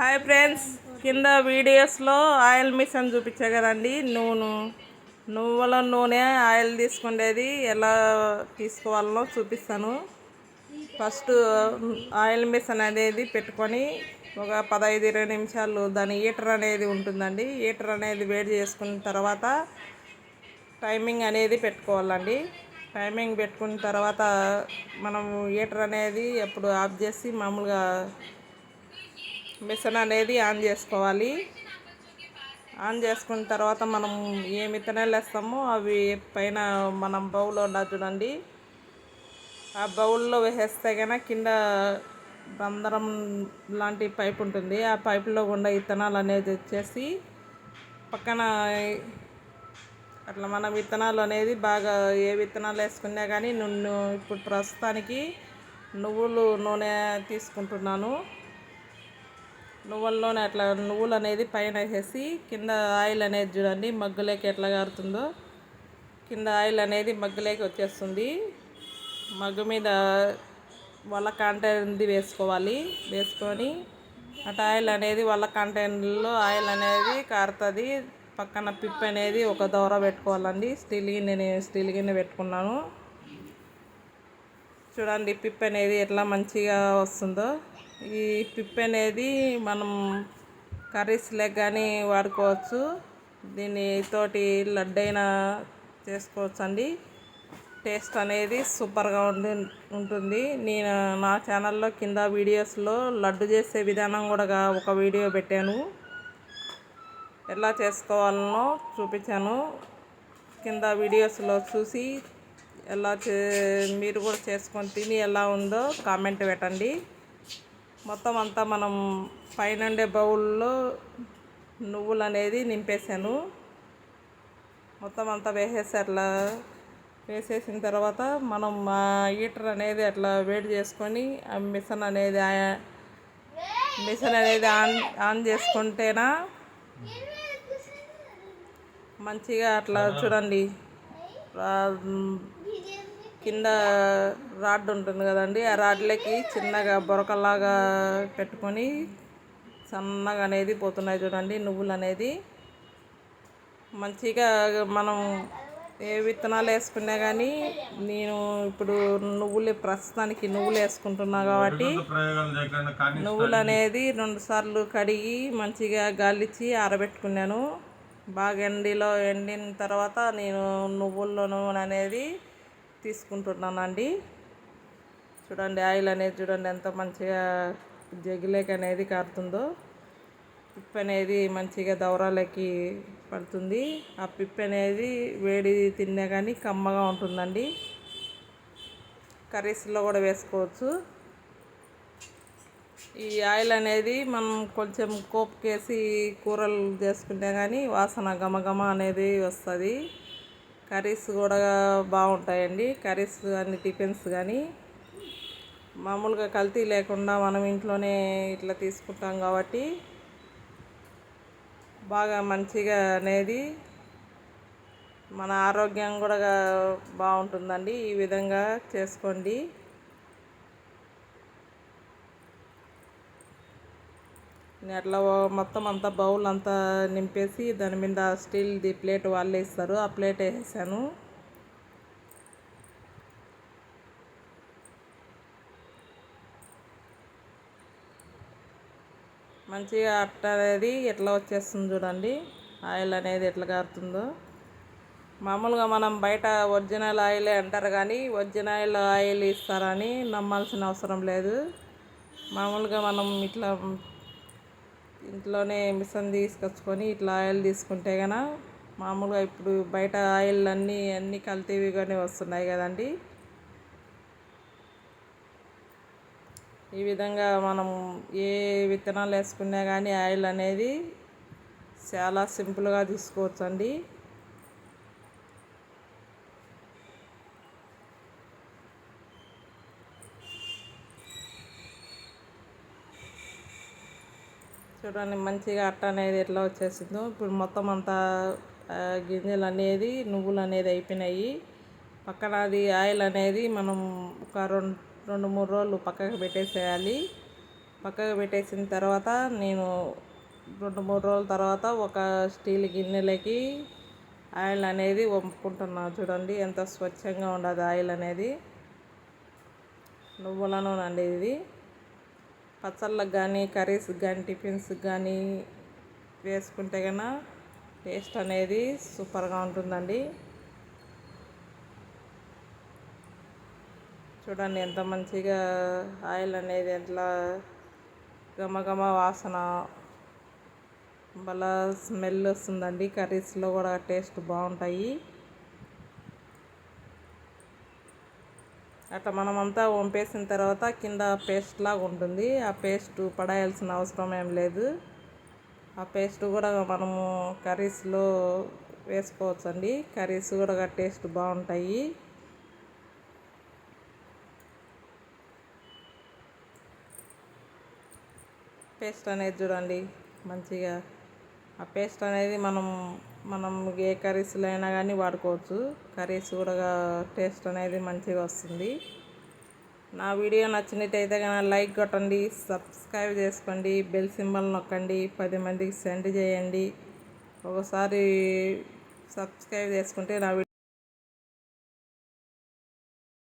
Hi friends. కింద వీడియోస్లో oil machine చూపించా కదండి. నూనె. నువ్వుల నూనె ఆయిల్ తీసుకునేది ఎలా తీసుకోవాలనో చూపిస్తాను. ఫస్ట్ ఆయిల్ మిషన్ అనేది పెట్టుకొని ఒక పదహైదు ఇరవై నిమిషాలు దాని హీటర్ అనేది ఉంటుందండి. హీటర్ అనేది వేడి చేసుకున్న తర్వాత టైమింగ్ అనేది పెట్టుకోవాలండి. టైమింగ్ పెట్టుకున్న తర్వాత మనం హీటర్ అనేది ఎప్పుడు ఆఫ్ చేసి మామూలుగా మిషన్ అనేది ఆన్ చేసుకోవాలి. ఆన్ చేసుకున్న తర్వాత మనం ఏ విత్తనాలు వేస్తామో అవి పైన మనం బౌల్లో ఉండాలి చూడండి. ఆ బౌల్లో వేసేస్తే కనుక కింద రంధ్రం లాంటి పైప్ ఉంటుంది. ఆ పైపులో గుండా విత్తనాలు అనేది వచ్చేసి పక్కన అట్లా మనం విత్తనాలు అనేది బాగా ఏ విత్తనాలు వేసుకున్నా కానీ నన్ను ఇప్పుడు ప్రస్తుతానికి నువ్వులు నూనె తీసుకుంటున్నాను. నువ్వుల్లోనే అట్లా నువ్వులు అనేది పైన వేసేసి కింద ఆయిల్ అనేది చూడండి మగ్గులోకి ఎట్లా కారుతుందో కింద ఆయిల్ అనేది మగ్గులేకి వచ్చేస్తుంది. మగ్గు మీద వల్ల కంటైనర్ది వేసుకోవాలి. వేసుకొని అటు ఆయిల్ అనేది వాళ్ళ కంటైనర్లో ఆయిల్ అనేది కారుతుంది. పక్కన పిప్ అనేది ఒక దూర పెట్టుకోవాలండి. స్టీల్ గిన్నె నేను స్టీల్ గిన్నె పెట్టుకున్నాను. చూడండి పిప్ అనేది ఎట్లా మంచిగా వస్తుందో. ఈ పిప్ అనేది మనం కర్రీస్లోకి కానీ వాడుకోవచ్చు. దీని తోటి లడ్డైనా చేసుకోవచ్చు అండి టేస్ట్ అనేది సూపర్గా ఉంది ఉంటుంది. నేను నా ఛానల్లో కింద వీడియోస్లో లడ్డు చేసే విధానం కూడా ఒక వీడియో పెట్టాను. ఎలా చేసుకోవాలనో చూపించాను. కింద వీడియోస్లో చూసి ఎలా చే మీరు కూడా చేసుకొని తిని ఎలా ఉందో కామెంట్ పెట్టండి. మొత్తం అంతా మనం పైన బౌల్లో నువ్వులు అనేది నింపేసాను మొత్తం అంతా వేసేసి అట్లా వేసేసిన తర్వాత మనం మా హీటర్ అనేది అట్లా వేడి చేసుకొని ఆ మిషన్ అనేది మిషన్ అనేది ఆన్ ఆన్ చేసుకుంటేనా మంచిగా అట్లా చూడండి. కింద రాడ్ ఉంటుంది కదండి ఆ రాడ్లకి చిన్నగా బొరకలాగా పెట్టుకొని సన్నగా అనేది పోతున్నాయి చూడండి నువ్వులు అనేది. మంచిగా మనం ఏ విత్తనాలు వేసుకున్నా కానీ నేను ఇప్పుడు నువ్వులు ప్రస్తుతానికి నువ్వులు వేసుకుంటున్నా కాబట్టి నువ్వులు అనేది రెండు సార్లు కడిగి మంచిగా గాలిచ్చి ఆరబెట్టుకున్నాను. బాగా ఎండిలో ఎండిన తర్వాత నేను నువ్వుల్లో నూనె అనేది తీసుకుంటున్నానండి. చూడండి ఆయిల్ అనేది చూడండి ఎంత మంచిగా జగిలేక అనేది కారుతుందో. పిప్ అనేది మంచిగా దవరాలకి పడుతుంది. ఆ పిప్ అనేది వేడి తిన్నా కానీ కమ్మగా ఉంటుందండి. కర్రీస్లో కూడా వేసుకోవచ్చు. ఈ ఆయిల్ అనేది మనం కొంచెం కోపుకేసి కూరలు చేసుకుంటే కానీ వాసన గమగమ అనేది వస్తుంది. కర్రీస్ కూడా బాగుంటాయండి. కర్రీస్ కానీ టిఫిన్స్ కానీ మామూలుగా కల్తీ లేకుండా మనం ఇంట్లోనే ఇట్లా తీసుకుంటాం కాబట్టి బాగా మంచిగా అనేది మన ఆరోగ్యం కూడా బాగుంటుందండి. ఈ విధంగా చేసుకోండి. అట్లా మొత్తం అంతా బౌల్ అంతా నింపేసి దాని మీద స్టీల్ది ప్లేట్ వాళ్ళేస్తారు ఆ ప్లేట్ వేసేసాను. మంచిగా అట్ట అనేది ఎట్లా వచ్చేస్తుంది చూడండి. ఆయిల్ అనేది ఎట్లా కారుతుందో. మామూలుగా మనం బయట ఒరిజినల్ ఆయిలే అంటారు కానీ ఒరిజినల్ ఆయిల్ ఇస్తారని నమ్మాల్సిన అవసరం లేదు. మామూలుగా మనం ఇట్లా ఇంట్లోనే మిషన్ తీసుకొచ్చుకొని ఇట్లా ఆయిల్ తీసుకుంటే కనుక మామూలుగా ఇప్పుడు బయట ఆయిల్ అన్నీ అన్నీ కల్తీవిగానే వస్తున్నాయి కదండి. ఈ విధంగా మనం ఏ విత్తనాలు వేసుకున్నా కానీ ఆయిల్ అనేది చాలా సింపుల్గా తీసుకోవచ్చు అండి చూడండి మంచిగా అట్ట అనేది ఎట్లా వచ్చేసిందో. ఇప్పుడు మొత్తం అంతా గింజలు అనేది నువ్వులు అనేది అయిపోయినాయి. పక్కన అది ఆయిల్ అనేది మనం ఒక రెండు రెండు మూడు రోజులు పక్కకు పెట్టేసేయాలి. పక్కకు పెట్టేసిన తర్వాత నేను రెండు మూడు రోజుల తర్వాత ఒక స్టీల్ గిన్నెలకి ఆయిల్ అనేది వంపుకుంటున్నా. చూడండి ఎంత స్వచ్ఛంగా ఉండదు ఆయిల్ అనేది. నువ్వుల నూనె అండి ఇది. పచ్చళ్ళకు కానీ కర్రీస్కి కానీ టిఫిన్స్కి కానీ వేసుకుంటే కన్నా టేస్ట్ అనేది సూపర్గా ఉంటుందండి. చూడండి ఎంత మంచిగా ఆయిల్ అనేది ఎట్లా గమగమ వాసన భలే స్మెల్ వస్తుందండి. కర్రీస్లో కూడా టేస్ట్ బాగుంటాయి. అట్లా మనమంతా వంపేసిన తర్వాత కింద పేస్ట్ లాగా ఉంటుంది. ఆ పేస్ట్ పడాయాల్సిన అవసరం ఏం లేదు. ఆ పేస్ట్ కూడా మనము కర్రీస్లో వేసుకోవచ్చండి. కర్రీస్ కూడా టేస్ట్ బాగుంటాయి. పేస్ట్ అనేది చూడండి మంచిగా. ఆ పేస్ట్ అనేది మనం మనం ఏ కర్రీస్లో అయినా కానీ వాడుకోవచ్చు. కర్రీస్ కూడా టేస్ట్ అనేది మంచిగా వస్తుంది. నా వీడియో నచ్చినట్టయితే కానీ లైక్ కొట్టండి సబ్స్క్రైబ్ చేసుకోండి బెల్ సింబల్ నొక్కండి పది మందికి సెండ్ చేయండి. ఒకసారి సబ్స్క్రైబ్ చేసుకుంటే నా